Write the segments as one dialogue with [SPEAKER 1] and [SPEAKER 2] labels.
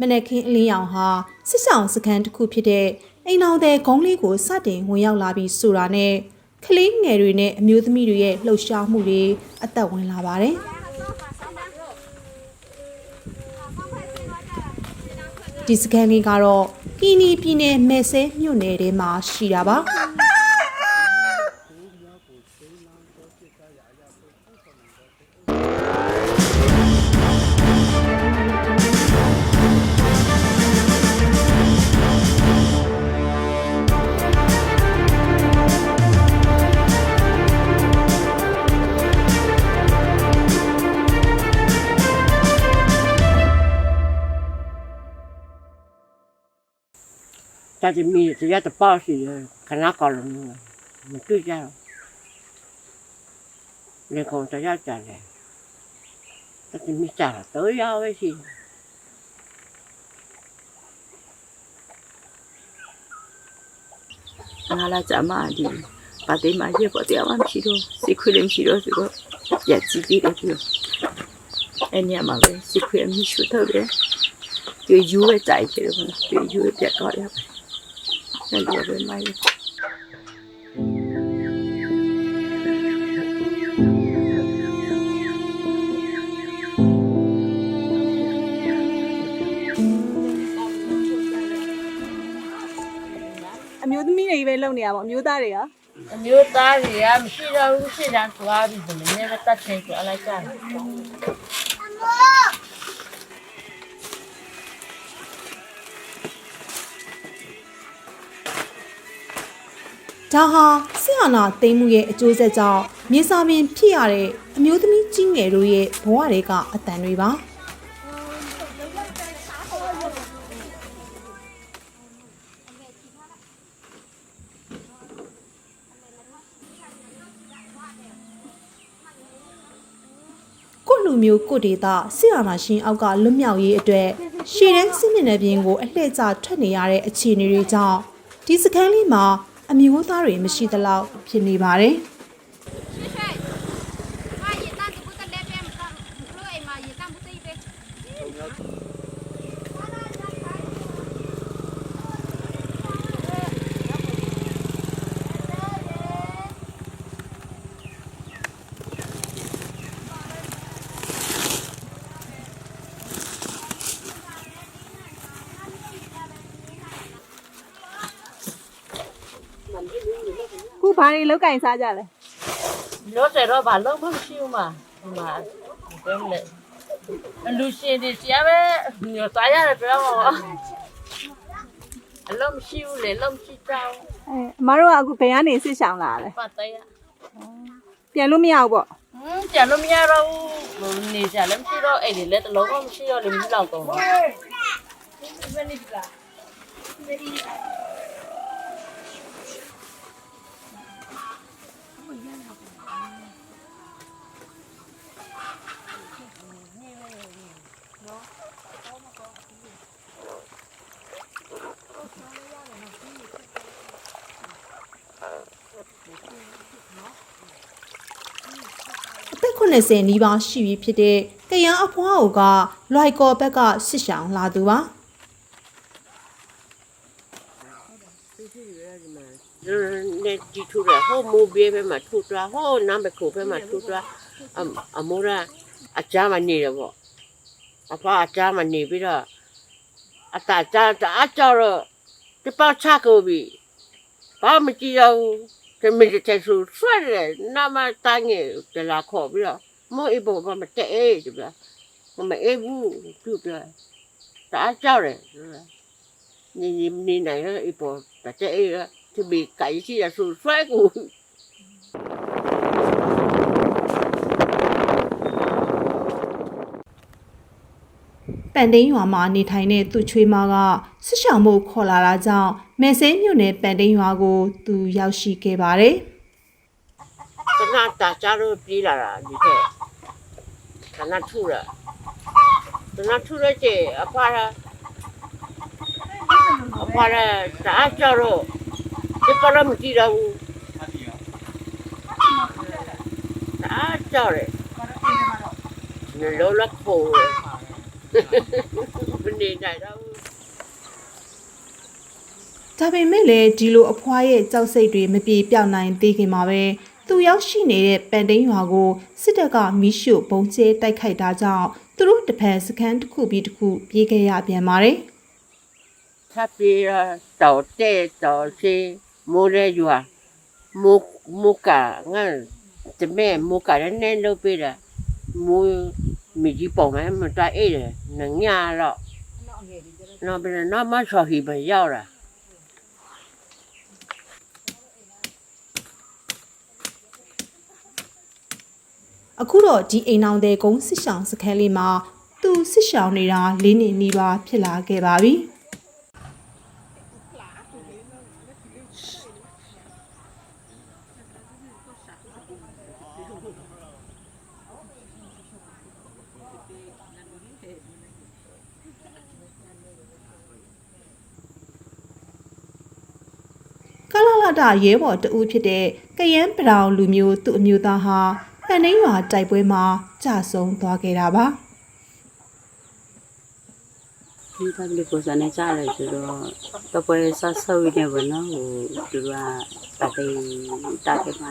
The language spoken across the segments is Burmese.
[SPEAKER 1] မနက်ခင်းအလင်းရောင်ဟာစစ်ဆောင်စခန်းတစ်ခုဖြစ်တဲ့အိမ်တော်တဲ့ဂုံးလေးကိုစတင်ဝင်ရောက်လာပြီးဆိုတာနဲ့ကလေးငယ်တွေနဲ့အမျိုးသမီးတွေရဲ့လှုပ်ရှားမှုတွေအသက်ဝင်လာပါတယ်ဒီစကန်လေးကတော့ကီနီပြည်နယ်မဲဆဲမြို့နယ်ထဲမှာရှိတာပါ
[SPEAKER 2] တတိမီတရတပါစီခဏကောလုံးမတွေ့ကြတော့လေကောင်တရကြတယ်တတိမီကြတော့ရပါရှိ
[SPEAKER 3] ငါလာကြမှာဒီပါတိမရေပေါ်တရားမရှိတော့စိခွေလည်းမရှိတော့ဆိုတော့ရကြည့်ပြီးတော့အဲ့ညမှာပဲစိခွေမရှိတော့တယ်ဒီယူရဲ့တိုက်တယ်ဘယ်လိုလဲဒီယူရဲ့ပြတ်တော့ရပါ အဲ့လိုပဲမိုင်း
[SPEAKER 4] အမျိုးသမီးတွေပဲလုံနေရပါအမျိုးသားတွေရော
[SPEAKER 2] အမျိုးသားတွေကမရှိတော့ဘူးရှိတာသွားပြီဘယ်နဲ့ပဲတတ်ချင်ကြလိုက်ကြတယ်
[SPEAKER 1] ဒါဟာဆီယနာသိမ်းမှုရဲ့အကျိုးဆက်ကြောင့်မြေစာပင်ဖြစ်ရတဲ့အမျိုးသမီးကြီးငယ်တို့ရဲ့ဘဝတွေကအတန်တွေပါကိုယ့်လူမျိုးကိုယ့်ဒေတာဆီယနာရှင်အောက်ကလွတ်မြောက်ရေးအတွက်ရှေ့တန်းစစ်မျက်နှာပြင်ကိုအလှည့်ကျထွက်နေရတဲ့အခြေအနေတွေကြောင့်ဒီစခန်းလေးမှာ အမျိုးသားတွေမရှိသလောက်ဖြစ်နေပါတယ်။
[SPEAKER 4] ဘာတွေလောက်ကင်စားကြလဲ
[SPEAKER 2] လို့တယ်တော့ဘာလို့မရှိဘူးမှာဒီမှာဘယ်မလဲလူရှင်တွေရှားပဲညသွားရတယ်ပြောမှာအလုံးမရှိဘူးလေလုံးရှိကြောင်း
[SPEAKER 4] အဲအမတို့ကအခုဘယ်ကနေစစ်ဆောင်လာလဲ
[SPEAKER 2] ပတ်တယ်
[SPEAKER 4] ပြန်လို့မရဘူးပေါ့
[SPEAKER 2] ဟင်းကြလို့မရတော့ဘူးနေကြလည်းမရှိတော့အဲ့ဒီလက်တလုံးကမရှိတော့လေမလောက်တော့ဘူး
[SPEAKER 1] အသက် 80နီးပါးရှိပြီဖြစ်တဲ့ကရန်အဖွားအိုကလွိုက်ကော်ဘက်ကစစ်ဆောင်လာသူပါ
[SPEAKER 2] နေတီထူရဟိုမူဘေးပဲမှာထူတာဟိုနံပါတ်ကိုပဲမှာထူတာအအမိုးရအကြမ်းမနေရပေါ့အဖအကြမ်းမနေပြီးတော့အတာကြတာအကြောတော့ဒီပေါချကိုပြီဘာမကြည့်ရဘူး ဒီမီတဲ့ဆူဆွဲတယ်နာမတိုင်းငယ်တလာခေါ်ပြီးတော့မို့အဘောမတဲ့အေးဒီဗျာမမအေးဘူးသူ့ပြတာအကြောတယ်နေနေနေနိုင်တော့အဘောတဲ့အေးဒီဘီကိုင်ရှိရဆူဆွဲကို
[SPEAKER 1] ပန်တိန်ရွာမှာနေထိုင်တဲ့သူချွေးမကစစ်ဆောင်မှုခေါ်လာတာကြောင့်မဲဆဲမြို့နယ်ပန်တိန်ရွာကို သူရောက်ရှိခဲ့ပါတယ်
[SPEAKER 2] တနတာကြလို့ပြေးလာတာဒီထက်တနထူရတနထူရကျအဖာရအဖာရတာကြတော့ဒီပရမကြည့်တော့ဘူးတာကြရတယ်လောလခိုး ဘယ်နေနိုင်တော့
[SPEAKER 1] ဒါပေမဲ့လည်းဒီလိုအဖွားရဲ့ကြောက်စိတ်တွေမပြေပြောက်နိုင်သေးခင်မှာပဲသူရောက်ရှိနေတဲ့ပန်တိန်ရွာကိုစစ်တပ်ကမီးရှို့ပုံကျဲတိုက်ခိုက်တာကြောင့်သူတို့တဖန်စခန်းတစ်ခုပြီးတစ်ခုပြေးခဲ့ရပြန်ပါတယ်
[SPEAKER 2] ထပ်ပြီးတော့တဲ့တော့စီမိုးရဲရွာမိုးမိုးကငါတမဲမိုးကလည်းနဲ့လုပ်ပြီးတာမိုး မကြီးပုံမဲမတွားအေးတယ်နညာတော့နော်ဘယ်နော်မဆော်ဟီပဲရောက်လာ
[SPEAKER 1] အခုတော့ဒီအိမ်အောင်တဲ့ကုန်းစစ်ဆောင်စခန်းလေးမှာသူစစ်ဆောင်နေတာလေးနှစ်နီးပါးဖြစ်လာခဲ့ပါပြီ တာရဲဘော်တဦးဖြစ်တဲ့ကယန်းပရောင်လူမျိုးသူ့အမျိုးသားဟာပန်နှင်းရွာတိုက်ပွဲမှာကြာဆုံးသွားခဲ့တာပါ
[SPEAKER 3] ဒီကလေးကိုစနေကြတယ်ဆိုတော့တော့ပွဲဆော့ဆော့ရနေဘနော်ဟိုသူကပတ်သိတာတဲ့မှ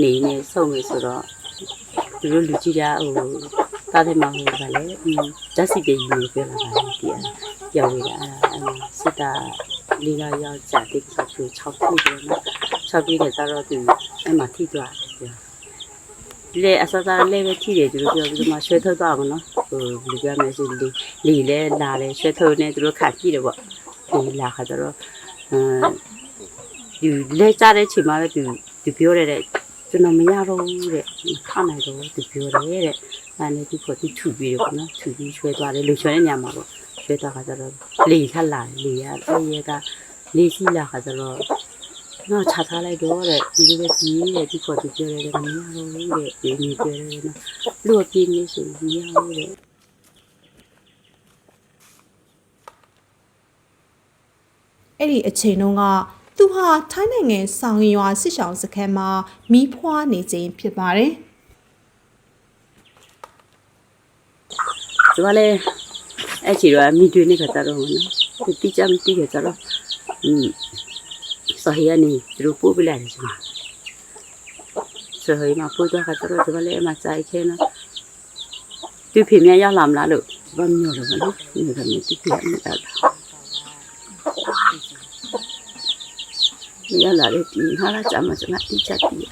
[SPEAKER 3] နေနေဆုံးနေဆိုတော့သူတို့လူကြီးကဟိုတာတဲ့မှာဟိုကလည်းဓာတ်စီတည်ယူနေပြလာတာဒီအရောက်ရတာစစ်တာ လေးလာရောက်ကြတဲ့ဆိုသူ6ခုတယ်နော်6ပြီးတဲ့ကျတော့သူအဲ့မှာထိသွားတယ်လေအစစားလေးပဲထိတယ်သူတို့ပြောပြီးတော့မှဆွဲထုတ်သွားအောင်နော်ဟိုလူပြမယ်ဆိုလီလီလဲလာလဲဆွဲထုတ်နေသူတို့ခါကြည့်တယ်ပေါ့ဒီလာခါကျတော့အဲဒီလဲကြတဲ့ချိန်မှာပဲသူသူပြောရတဲ့ကျွန်တော်မရတော့ဘူးတဲ့ခနိုင်တော့သူပြောတယ်တဲ့အဲနဲ့ဒီဖို့သူထူပြီးတယ်ပေါ့နော်ထူပြီးဆွဲသွားတယ်လူဆွဲတဲ့ညမှာပေါ့ ဆွဲသွားခါကျတော့လေထက်လာလေရတဲ့ရကလေစီလာခါကျတော့နော်ခြာထားလိုက်တော့တဲ့ဒီလိုပဲပြီးတဲ့ဒီဖို့သူပြောတယ်မရတော့ဘူးတဲ့ဒီမျိုးပြောတယ်နော်လူအပြင်းနေဆိုမရဘူးတဲ့
[SPEAKER 1] အဲ့ဒီအချိန်တုန်းကသူဟာထိုင်းနိုင်ငံဆောင်ရင်ရွာစစ်ဆောင်စခန်းမှာမီးဖွားနေခြင်းဖြစ်ပါတယ်
[SPEAKER 3] ကျမလည်း အဲ့ချီတော့မိတွေ့နေကြတော့နော်သူတိကျမသိကြတော့อืมဆဟီယာနီသူတို့ပို့ပြလိုက်တယ်ကျမဆဟီမှာပို့တော့ခါတော့ကျမလည်းအမစိုက်ခဲနော်သူဖေမြရောက်လာမလားလို့ဘာမျိုးလို့မလို့ဒီကနေ့တိကျနေတာရလာတယ်ဒီဟာလာကြမှာကျမတိကျတည်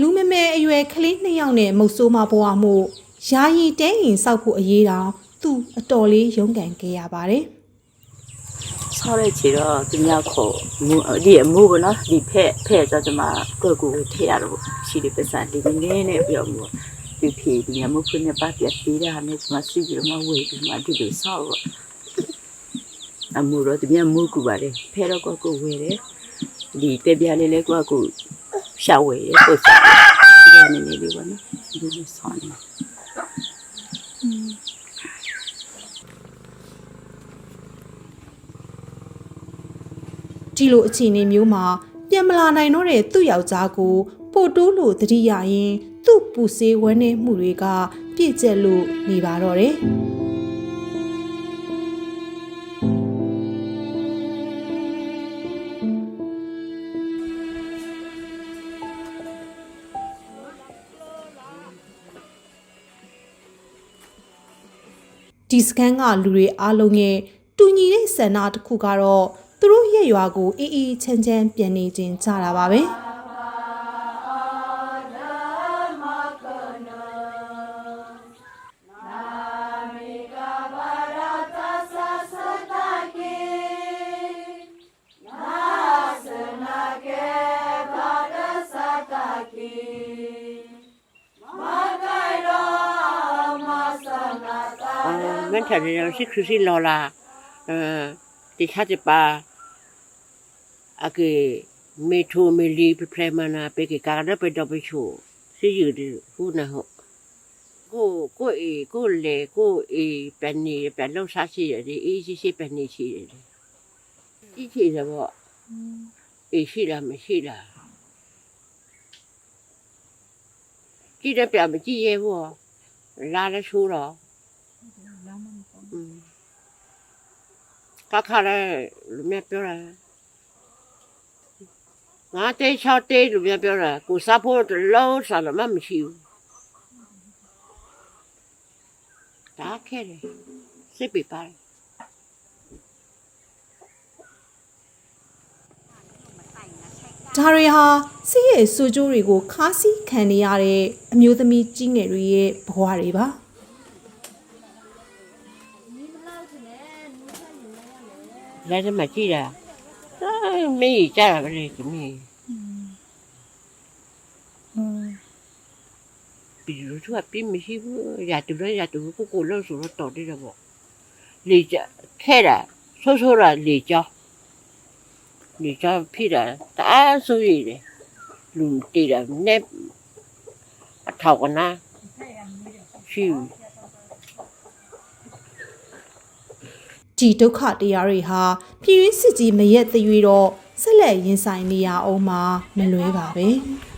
[SPEAKER 1] လူမမဲအ ရွယ်ကလေးနှစ်ယောက်နဲ့မုတ်ဆိုးမဘွားမှုယာယီတဲရင်စောက်ဖို့အရေးတောင်သူအတော်လေးရုန်းကန်ခဲ့ရပါတယ်
[SPEAKER 3] ဆောတဲ့ချီတော့သူများခေါ်မူဒီအမှုပေါ့နော်ဒီဖက်ဖက်ဆိုတော့ကျွန်မကိုယ့်ကိုယ်ထည့်ရတော့ရှိတယ်ပစံလေးနည်းနည်းပြောမှုဒီဖြေဒီအမှုဖွင့်နေပါပြသေးတယ်ဟာနဲ့ကျွန်မစီပြီးတော့မဝေပြီးမှဒီလိုဆောက်တော့အမှုတော့ဒီမြမှုကူပါတယ်ဖဲတော့ကိုယ့်ကိုယ်ဝေတယ်ဒီတက်ပြလေးလေးကိုယ့်ကိုယ်ရှာဝေတယ်ကိုယ်စား ဒီကနေနေလေးပေါ့နော်ဒီလိုဆောင်းနေ
[SPEAKER 1] ဒီလိုအခြေအနေမျိုးမှာပြန်မလာနိုင်တော့တဲ့သူ့ယောက်ျားကိုပို့တိုးလို့တတိယရင် သူ့ပူစေးဝမ်းနေမှုတွေက ပြည့်ကျက်လို့နေပါတော့တယ် ဒီစကန်ကလူတွေအားလုံးရဲ့တူညီတဲ့ဆန္ဒတစ်ခုကတော့သူတို့ရဲ့ရွာကိုအေးအေးချမ်းချမ်းပြန်နေခြင်းကြတာပါပဲ။
[SPEAKER 2] မင်းထတယ်ရရှိခရစီလော်လာအဲဒီခါတပါအကေမေထိုမီလီပပရမနာပေကကာရပဒပချိုစီယူဒီခုနဟကိုကိုအေကိုလေကိုအေပန်နီပန်လောက်စားရှိရတယ်အေးရှိရှိပန်နီရှိရတယ်ဒီချေတော့အေးရှိလားမရှိလားကြည့်တယ်ပြမကြည့်ရဲဘူး လာလည်းဆိုးတော့อืม ကခါရဲလူမြပြောတာငါတေးချောက်တေးလူမြပြောတာကိုစားဖို့တလုံးစားတော့မှမရှိဘူးဒါခဲ့တယ်စိတ်ပြပါတယ်
[SPEAKER 1] ဒါတွေဟာစစ်ရဲ့စူးကြိုးတွေကိုခါးစီးခံနေရတဲ့အမျိုးသမီးကြီးငယ်တွေရဲ့ဘဝတွေပါ
[SPEAKER 2] လည်းတမကြည့်တာအဲမင်းကြီးကြတာပဲလေကမင်းပြီးလို့သူကပြီးမရှိဘူးရတူရရတူကိုကိုလို့ဆိုတော့တော်တယ်ပေါ့လေကြခဲတာဆိုးဆိုးတာလေကြောလေကြောဖြစ်တာတအားဆိုရည်တယ်လူတည်တာနဲ့အထောက်ကနာရှိဘူး
[SPEAKER 1] ဒီဒုက္ခတရားတွေဟာပြည်ရင်းစစ်ကြီးမရက်သွေးတော့ဆက်လက်ရင်ဆိုင်နေရအောင်မှာမလွဲပါပဲ။